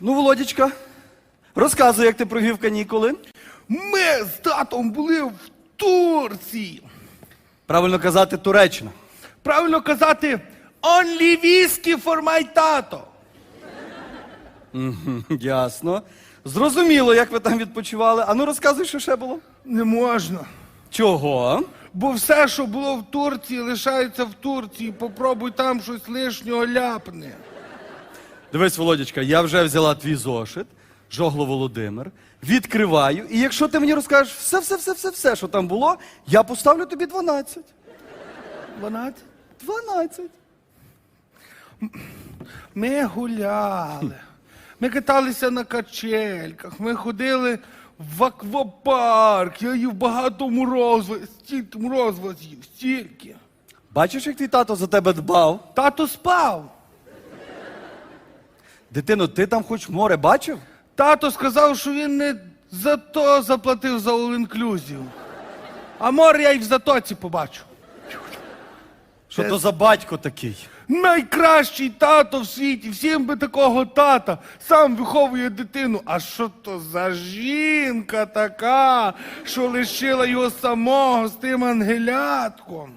Ну, Володічка, розказуй, як ти провів канікули. Ми з татом були в Турції. Правильно казати Туреччина. Правильно казати, only whiskey for my тато. Мгм, Ясно. Зрозуміло, як ви там відпочивали. А ну розказуй, що ще було. Не можна. Чого? Бо все, що було в Турції, лишається в Турції. Попробуй там щось лишнього ляпне. Дивись, Володічка, я вже взяла твій зошит, Жогло Володимир, відкриваю, і якщо ти мені розкажеш все, все, все, все, все, що там було, я поставлю тобі 12. 12. 12. Ми гуляли. Ми каталися на качельках, ми ходили в аквапарк. Я їв багато морозива, стільки морозива з'їв, стільки. Бачиш, як твій тато за тебе дбав? Тато спав. Дитино, ти там хоч море бачив? Тато сказав, що він не за то заплатив за all-inclusive. А море я й в затоці побачу. Що то за батько такий? Найкращий тато в світі, всім би такого тата. Сам виховує дитину. А що то за жінка така, що лишила його самого з тим ангелятком?